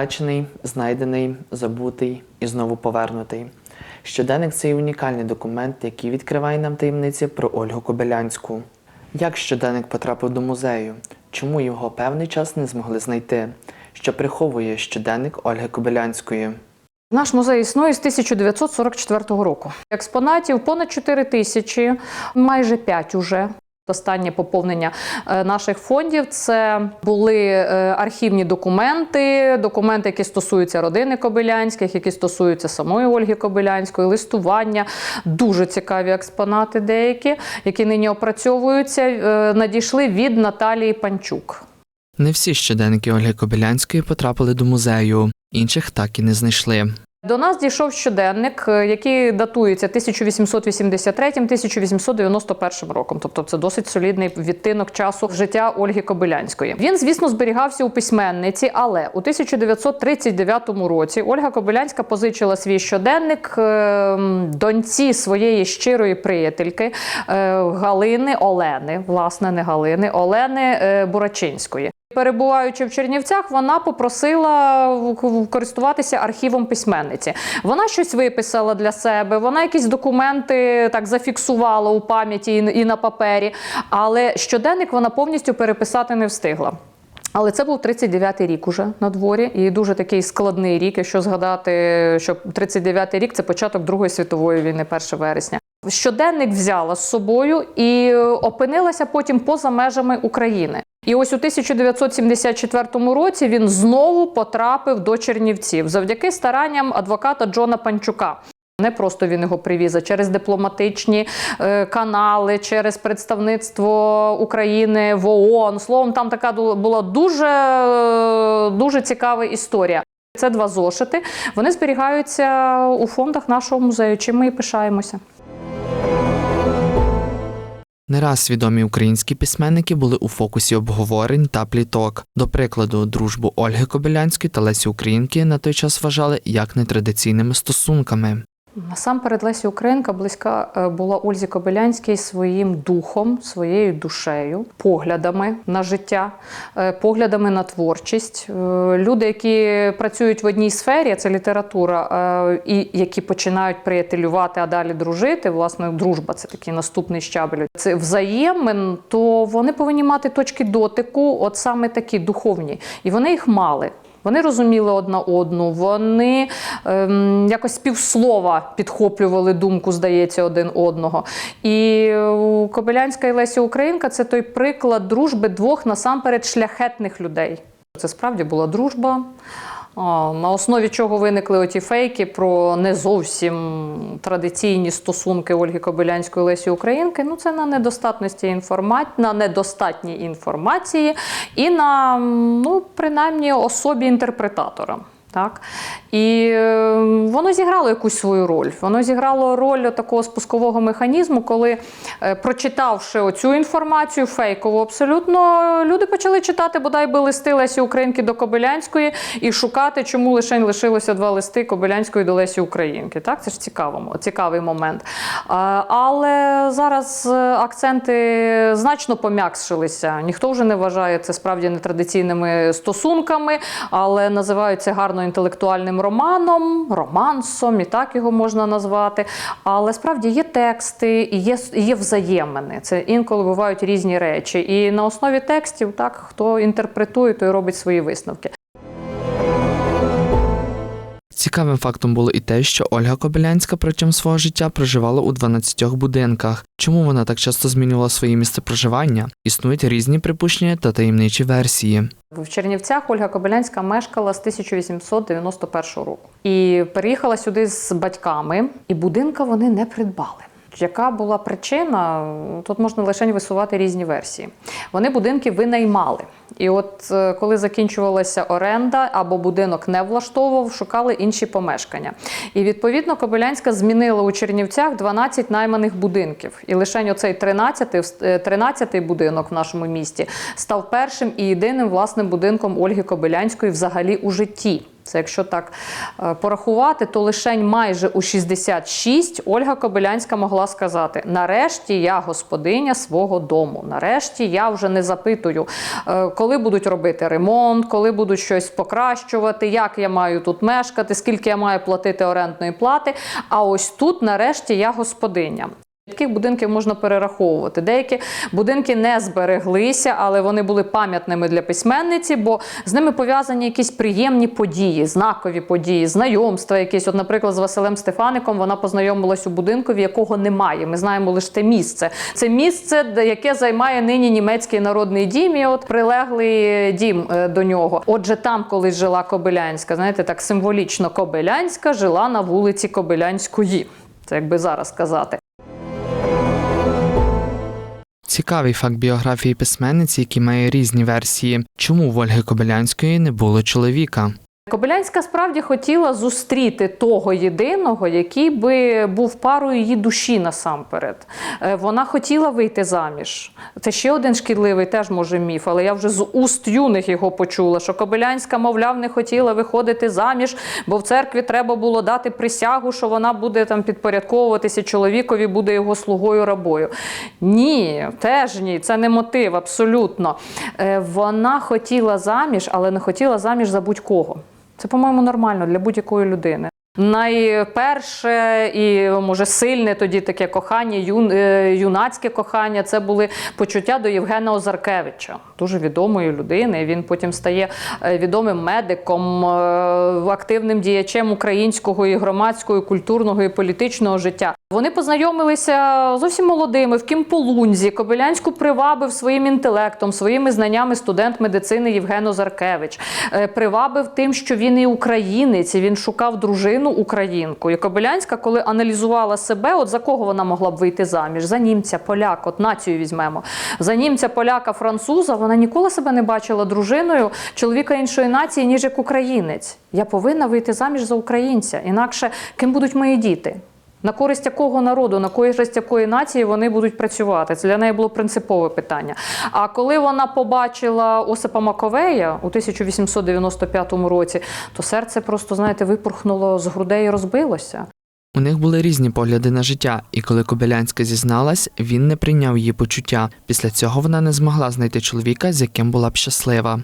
Втрачений, знайдений, забутий і знову повернутий. Щоденник це унікальний документ, який відкриває нам таємниці про Ольгу Кобилянську. Як щоденник потрапив до музею? Чому його певний час не змогли знайти? Що приховує щоденник Ольги Кобилянської? Наш музей існує з 1944 року. Експонатів понад 4 тисячі, майже 5 уже. Останнє поповнення е, наших фондів це були е, архівні документи, документи, які стосуються родини Кобилянських, які стосуються самої Ольги Кобилянської, листування. Дуже цікаві експонати, деякі, які нині опрацьовуються, е, надійшли від Наталії Панчук. Не всі щоденники Ольги Кобилянської потрапили до музею, інших так і не знайшли. До нас дійшов щоденник, е, який датується 1883-1891 роком. Тобто це досить солідний відтинок часу життя Ольги Кобилянської. Він, звісно, зберігався у письменниці, але у 1939 році Ольга Кобилянська позичила свій щоденник е, доньці своєї щирої приятельки е, Галини Олени, власне, не Галини, Олени е, Бурачинської. Перебуваючи в Чернівцях, вона попросила користуватися архівом письменниці. Вона щось виписала для себе, вона якісь документи так зафіксувала у пам'яті і на папері, але щоденник вона повністю переписати не встигла. Але це був 39-й рік уже на дворі, і дуже такий складний рік. Якщо згадати, що 39-й рік це початок Другої світової війни, 1 вересня. Щоденник взяла з собою і опинилася потім поза межами України. І ось у 1974 році він знову потрапив до Чернівців завдяки старанням адвоката Джона Панчука. Не просто він його привіз, а через дипломатичні е, канали, через представництво України в ООН. Словом, там така була дуже, е, дуже цікава історія. Це два зошити. Вони зберігаються у фондах нашого музею, чим ми і пишаємося. Не раз відомі українські письменники були у фокусі обговорень та пліток. До прикладу, дружбу Ольги Кобилянської та Лесі Українки на той час вважали як нетрадиційними стосунками. Насамперед Леся Українка близька е, була Ользі Кобилянській своїм духом, своєю душею, поглядами на життя, е, поглядами на творчість. Е, Люди, які працюють в одній сфері, це література, і які починають приятелювати, а далі дружити. Власне, дружба це такий наступний щабель. Це взаємин, то вони повинні мати точки дотику, от саме такі духовні, і вони їх мали. Вони розуміли одна одну, вони ем, якось півслова підхоплювали думку, здається, один одного. І е, Кобилянська і Леся Українка це той приклад дружби двох насамперед шляхетних людей. Це справді була дружба. На основі чого виникли оті фейки про не зовсім традиційні стосунки Ольги Кобилянської Лесі Українки. Ну це на недостатності інформації, на недостатній інформації і на ну, принаймні особі інтерпретатора. Так? І е, воно зіграло якусь свою роль. Воно зіграло роль такого спускового механізму, коли, е, прочитавши оцю інформацію, фейкову абсолютно, люди почали читати бодай би листи Лесі Українки до Кобилянської і шукати, чому лише лишилося два листи Кобилянської до Лесі Українки. Так? Це ж цікаво, цікавий момент. Але зараз е, акценти значно пом'якшилися. Ніхто вже не вважає це справді нетрадиційними стосунками, але називають це гарно інтелектуальним романом, романсом, і так його можна назвати. Але справді є тексти і є, є взаємини. Це інколи бувають різні речі. І на основі текстів, так хто інтерпретує, той робить свої висновки. Цікавим фактом було і те, що Ольга Кобилянська протягом свого життя проживала у 12 будинках. Чому вона так часто змінювала своє місце проживання? Існують різні припущення та таємничі версії. В Чернівцях Ольга Кобилянська мешкала з 1891 року і переїхала сюди з батьками, і будинка вони не придбали. Яка була причина? Тут можна лише висувати різні версії. Вони будинки винаймали. І от е, коли закінчувалася оренда або будинок не влаштовував, шукали інші помешкання. І відповідно Кобилянська змінила у Чернівцях 12 найманих будинків. І лише оцей 13, 13 будинок в нашому місті став першим і єдиним власним будинком Ольги Кобилянської взагалі у житті. Це якщо так е, порахувати, то лишень майже у 66 Ольга Кобилянська могла сказати: нарешті я господиня свого дому. Нарешті я вже не запитую, е, коли будуть робити ремонт, коли будуть щось покращувати, як я маю тут мешкати, скільки я маю платити орендної плати. А ось тут, нарешті, я господиня. Таких будинків можна перераховувати. Деякі будинки не збереглися, але вони були пам'ятними для письменниці, бо з ними пов'язані якісь приємні події, знакові події, знайомства якісь. От, наприклад, з Василем Стефаником вона познайомилась у будинку, в якого немає. Ми знаємо лише те місце. Це місце, яке займає нині німецький народний дім, і от прилеглий дім е, до нього. Отже, там колись жила Кобилянська, знаєте, так символічно Кобилянська жила на вулиці Кобилянської. Це якби зараз сказати. Цікавий факт біографії письменниці, який має різні версії. Чому в Ольги Кобилянської не було чоловіка? Кобилянська справді хотіла зустріти того єдиного, який би був парою її душі насамперед. Е, Вона хотіла вийти заміж. Це ще один шкідливий, теж може міф, але я вже з уст юних його почула, що Кобилянська, мовляв, не хотіла виходити заміж, бо в церкві треба було дати присягу, що вона буде там підпорядковуватися чоловікові, буде його слугою рабою. Ні, теж ні, це не мотив, абсолютно. Е, Вона хотіла заміж, але не хотіла заміж за будь-кого. Це, по-моєму, нормально для будь-якої людини. Найперше і може сильне тоді таке кохання, юн, е, юнацьке кохання це були почуття до Євгена Озаркевича, дуже відомої людини. Він потім стає е, відомим медиком, е, активним діячем українського і громадського, і культурного і політичного життя. Вони познайомилися зовсім молодими в Кімполунзі. Кобилянську привабив своїм інтелектом, своїми знаннями студент медицини Євген Озаркевич. Привабив тим, що він і українець, і він шукав дружину українку. І Кобилянська, коли аналізувала себе, от за кого вона могла б вийти заміж? За німця, поляка, от націю візьмемо. За німця, поляка, француза вона ніколи себе не бачила дружиною чоловіка іншої нації, ніж як українець. Я повинна вийти заміж за українця. Інакше ким будуть мої діти? На користь якого народу, на користь якої нації вони будуть працювати? Це для неї було принципове питання. А коли вона побачила Осипа Маковея у 1895 році, то серце просто, знаєте, випорхнуло з грудей і розбилося. У них були різні погляди на життя, і коли Кобилянська зізналась, він не прийняв її почуття. Після цього вона не змогла знайти чоловіка, з яким була б щаслива.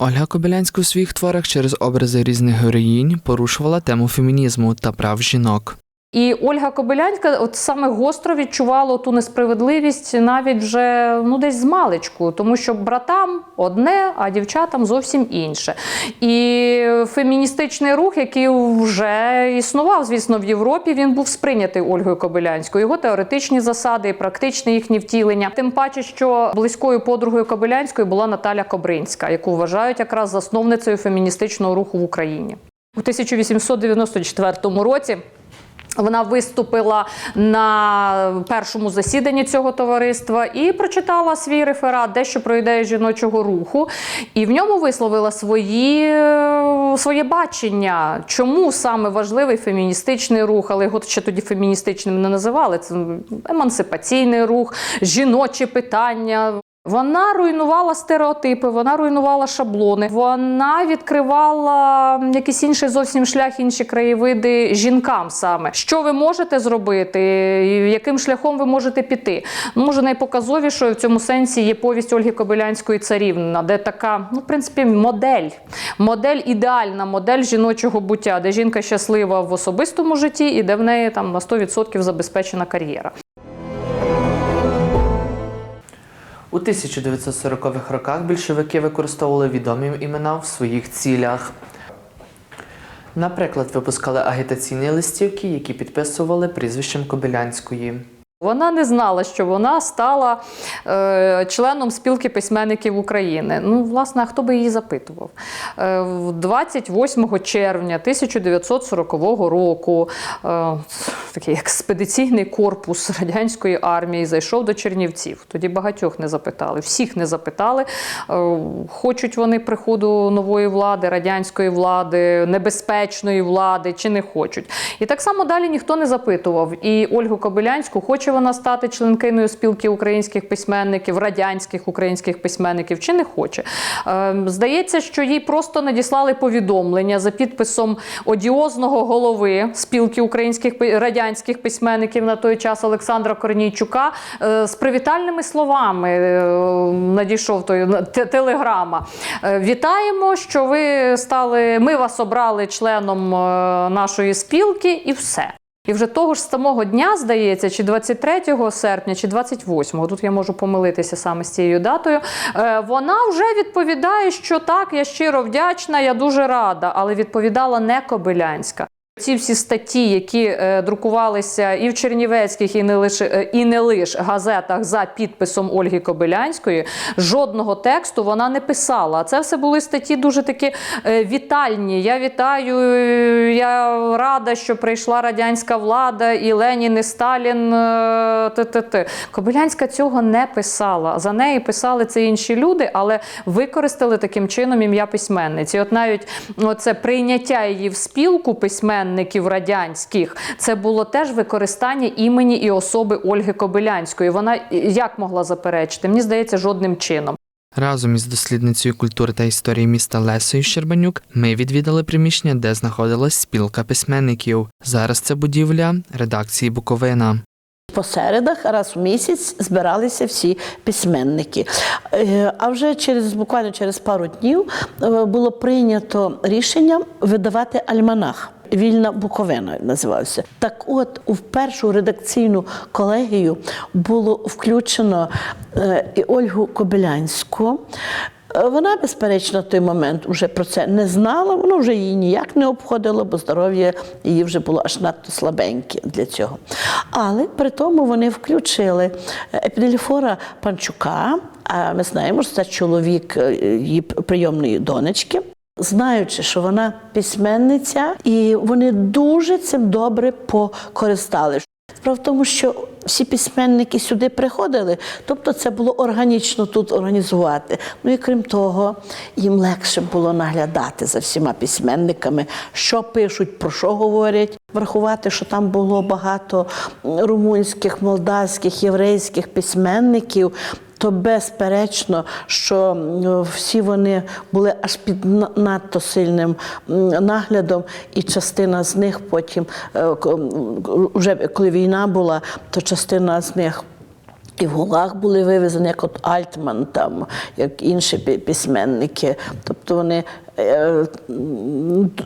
Ольга Кобилянська у своїх творах через образи різних героїнь порушувала тему фемінізму та прав жінок. І Ольга Кобилянська от саме гостро відчувала ту несправедливість навіть вже ну десь з маличку, тому що братам одне, а дівчатам зовсім інше. І феміністичний рух, який вже існував, звісно, в Європі, він був сприйнятий Ольгою Кобилянською. Його теоретичні засади і практичне їхнє втілення. Тим паче, що близькою подругою Кобилянської була Наталя Кобринська, яку вважають якраз засновницею феміністичного руху в Україні. У 1894 році. Вона виступила на першому засіданні цього товариства і прочитала свій реферат, дещо про ідеї жіночого руху, і в ньому висловила свої, своє бачення, чому саме важливий феміністичний рух, але його ще тоді феміністичним не називали. Це емансипаційний рух, жіночі питання. Вона руйнувала стереотипи, вона руйнувала шаблони, вона відкривала якийсь інший зовсім шлях, інші краєвиди жінкам саме. Що ви можете зробити, яким шляхом ви можете піти? Ну, може, найпоказовішою в цьому сенсі є повість Ольги Кобилянської царівна, де така, ну, в принципі, модель, модель ідеальна модель жіночого буття, де жінка щаслива в особистому житті і де в неї там на 100% забезпечена кар'єра. У 1940-х роках більшовики використовували відомі імена в своїх цілях. Наприклад, випускали агітаційні листівки, які підписували прізвищем Кобилянської. Вона не знала, що вона стала е, членом спілки письменників України. Ну, власне, а хто би її запитував? Е, 28 червня 1940 року е, такий експедиційний корпус радянської армії зайшов до Чернівців. Тоді багатьох не запитали, всіх не запитали. Е, Хочуть вони приходу нової влади, радянської влади, небезпечної влади чи не хочуть. І так само далі ніхто не запитував. І Ольгу Кобилянську, хоче вона стати членкиною спілки українських письменників, радянських українських письменників, чи не хоче. Е, Здається, що їй просто надіслали повідомлення за підписом одіозного голови спілки українських радянських письменників на той час Олександра Корнійчука е, з привітальними словами. е, Надійшов той телеграма. Вітаємо, що ви стали. Ми вас обрали членом нашої спілки, і все. І вже того ж самого дня, здається, чи 23 серпня, чи 28, тут я можу помилитися саме з цією датою. е, Вона вже відповідає, що так, я щиро вдячна, я дуже рада, але відповідала не Кобилянська. Ці всі статті, які е, друкувалися і в Чернівецьких, і не лише е, і не лише газетах за підписом Ольги Кобилянської, жодного тексту вона не писала. Це все були статті дуже такі е, вітальні. Я вітаю, я рада, що прийшла радянська влада, і Ленін, і Сталін. е, Т-т-т. Кобилянська цього не писала. За неї писали це інші люди, але використали таким чином ім'я письменниці. От навіть це прийняття її в спілку письменників радянських, це було теж використання імені і особи Ольги Кобилянської. Вона е, як могла заперечити? Мені здається, жодним чином. Разом із дослідницею культури та історії міста Лесою Щербанюк ми відвідали приміщення, де знаходилась спілка письменників. Зараз це будівля редакції Буковина. По середах раз в місяць збиралися всі письменники. Е, А вже через буквально через пару днів е, було прийнято рішення видавати альманах. Вільна Буковина називався. Так от, у першу редакційну колегію було включено е, і Ольгу Кобилянську. Е, Вона, безперечно, в той момент вже про це не знала, воно вже її ніяк не обходило, бо здоров'я її вже було аж надто слабеньке для цього. Але при тому вони включили епіделіфора Панчука, а ми знаємо, що це чоловік е, її прийомної донечки. Знаючи, що вона письменниця, і вони дуже цим добре покористали. Справа в тому, що всі письменники сюди приходили, тобто це було органічно тут організувати. Ну і крім того, їм легше було наглядати за всіма письменниками, що пишуть, про що говорять. Врахувати, що там було багато румунських, молдавських, єврейських письменників. То безперечно, що всі вони були аж під надто сильним наглядом, і частина з них потім, е, вже коли війна була, то частина з них. І в Гулаг були вивезені, як от Альтман, там, як інші письменники. Тобто вони е,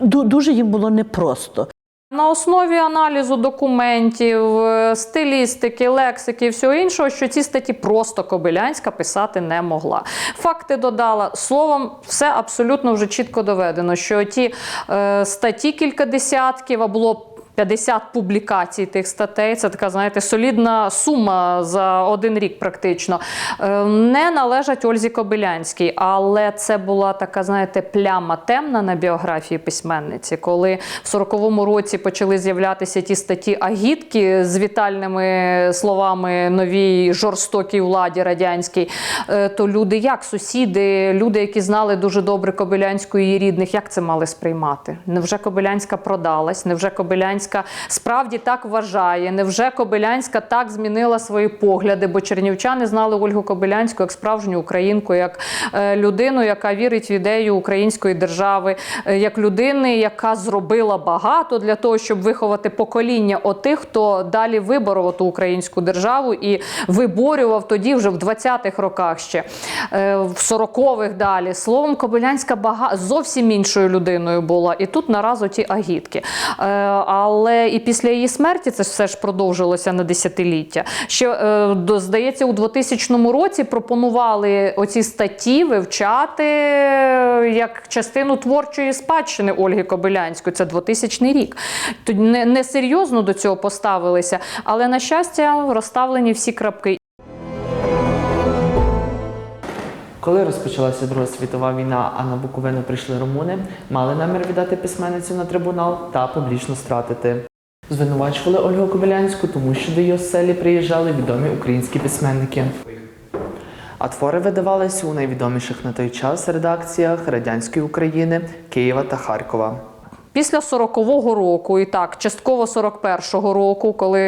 дуже їм було непросто. На основі аналізу документів, е, стилістики, лексики і всього іншого, що ці статті просто Кобилянська писати не могла. Факти додала. Словом, все абсолютно вже чітко доведено, що ті е, статті кілька десятків, а було 50 публікацій тих статей. Це така, знаєте, солідна сума за один рік, практично. Е, Не належать Ользі Кобилянській, але це була така, знаєте, пляма темна на біографії письменниці, коли в 40-му році почали з'являтися ті статті агітки з вітальними словами новій жорстокій владі радянській. е, То люди, як сусіди, люди, які знали дуже добре Кобилянську і її рідних, як це мали сприймати? Невже Кобилянська продалась? Невже Кобилянська справді так вважає? Невже Кобилянська так змінила свої погляди? Бо чернівчани знали Ольгу Кобилянську як справжню українку, як е, людину, яка вірить в ідею української держави, е, як людини, яка зробила багато для того, щоб виховати покоління отих, хто далі виборов ту українську державу і виборював тоді, вже в 20-х роках ще е, в 40-х далі. Словом, Кобилянська бага... зовсім іншою людиною була. І тут нараз оті агітки. Е, Але і після її смерті це все ж продовжилося на десятиліття. Ще е, здається, у 2000 році пропонували оці статті вивчати е, як частину творчої спадщини Ольги Кобилянської. Це 2000 рік. Не, не серйозно до цього поставилися, але на щастя, розставлені всі крапки. Коли розпочалася Друга світова війна, а на Буковину прийшли румуни, мали намір віддати письменницю на трибунал та публічно стратити. Звинувачували Ольгу Кобилянську, тому що до її оселі приїжджали відомі українські письменники. А твори видавалися у найвідоміших на той час редакціях радянської України, Києва та Харкова. Після 40-го року, і так, частково 41-го року, коли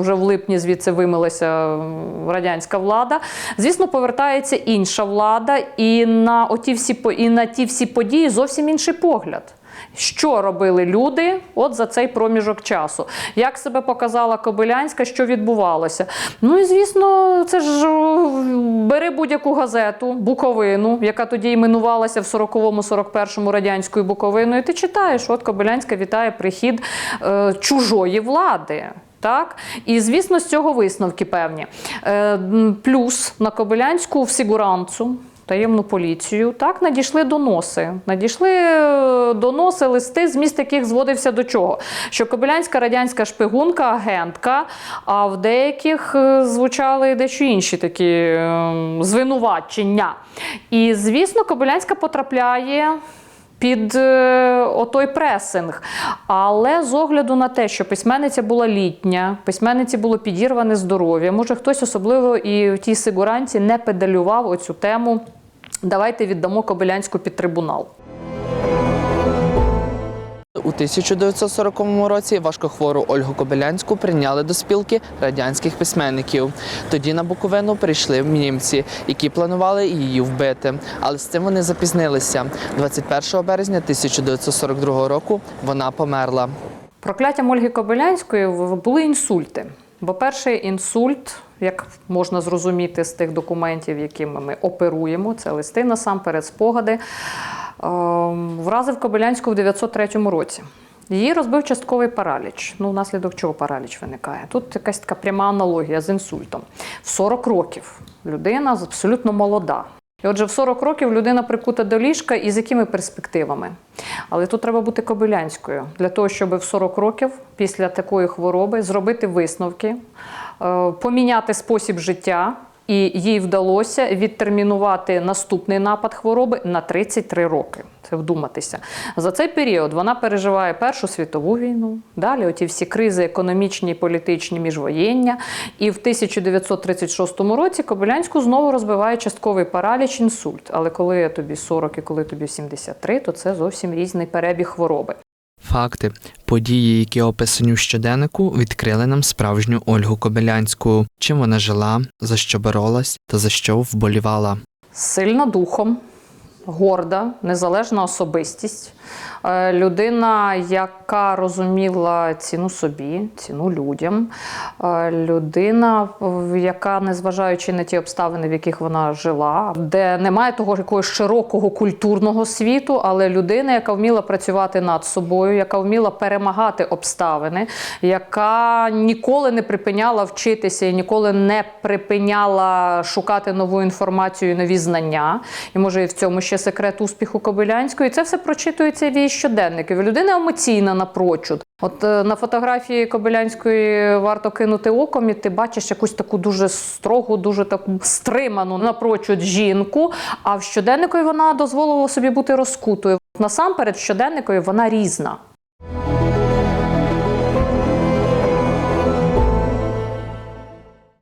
вже в липні звідси вимилася радянська влада, звісно, повертається інша влада, і на оті всі і на ті всі події зовсім інший погляд. Що робили люди от за цей проміжок часу? Як себе показала Кобилянська, що відбувалося? Ну і звісно, це ж е, бери будь-яку газету, Буковину, яка тоді іменувалася в 40-41 радянською Буковиною. Ти читаєш, от Кобилянська вітає прихід е, чужої влади. Так, і звісно, з цього висновки певні. Е, плюс на Кобилянську в Сігуранцу, таємну поліцію, так надійшли доноси. Надійшли е, доноси, листи, зміст яких зводився до чого? Що Кобилянська радянська шпигунка, агентка, а в деяких е, звучали дещо інші такі е, звинувачення. І звісно, Кобилянська потрапляє під отой пресинг. Але з огляду на те, що письменниця була літня, письменниці було підірване здоров'я, може хтось особливо і в тій сигуранці не педалював оцю тему. Давайте віддамо Кобилянську під трибунал. У 1940 році важкохвору Ольгу Кобилянську прийняли до спілки радянських письменників. Тоді на Буковину прийшли німці, які планували її вбити. Але з цим вони запізнилися. 21 березня 1942 року вона померла. Прокляттям Ольги Кобилянської були інсульти. Бо перший інсульт, як можна зрозуміти з тих документів, якими ми оперуємо, це листи насамперед, спогади, ем, вразив Кобилянську в 903 році. Її розбив частковий параліч. Ну, внаслідок чого параліч виникає? Тут якась така пряма аналогія з інсультом. В 40 років людина абсолютно молода. І отже, в 40 років людина прикута до ліжка і з якими перспективами? Але тут треба бути кобилянською для того, щоб в 40 років після такої хвороби зробити висновки, поміняти спосіб життя. І їй вдалося відтермінувати наступний напад хвороби на 33 роки. Це вдуматися. За цей період вона переживає Першу світову війну, далі оті всі кризи економічні, політичні, міжвоєння. І в 1936 році Кобилянську знову розбиває частковий параліч, інсульт. Але коли тобі 40 і коли тобі 73, то це зовсім різний перебіг хвороби. Факти, події, які описані в щоденнику, відкрили нам справжню Ольгу Кобилянську. Чим вона жила, за що боролась та за що вболівала. сильна духом, горда, незалежна особистість, Е, людина, яка розуміла ціну собі, ціну людям, Е, людина, яка, незважаючи на ті обставини, в яких вона жила, де немає того якогось широкого культурного світу, але людина, яка вміла працювати над собою, яка вміла перемагати обставини, яка ніколи не припиняла вчитися і ніколи не припиняла шукати нову інформацію і нові знання. І може і в цьому ще секрет успіху Кобилянської. Це все прочитується в її щоденників. Людина емоційна напрочуд. От е, на фотографії Кобилянської варто кинути оком, і ти бачиш якусь таку дуже строгу, дуже таку стриману напрочуд жінку. А в щоденнику вона дозволила собі бути розкутою. Насамперед, в щоденникові вона різна.